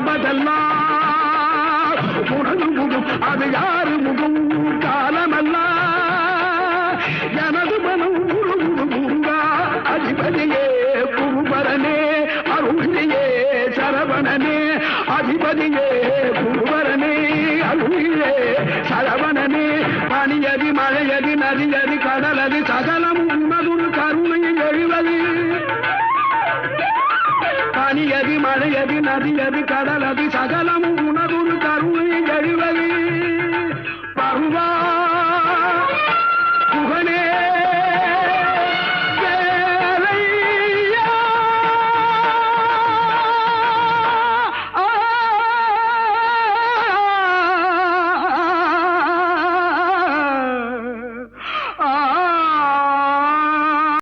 என்பதெல்லாம் முடங்கு முகம் அது யாரு முகம் காலமல்ல. எனது மனம் முழு முருங்கா அதிபதியே குருபரனே அருளியே சரவணனே அதிபதியே குருபரனே அருளியே சரவணனே. பனியதி மழையதி நதியதி கடலதி சகலமும் பனியதி மழையதி நதியதி கடலதி சகலம் உனதுரு கருணையில் எழுவது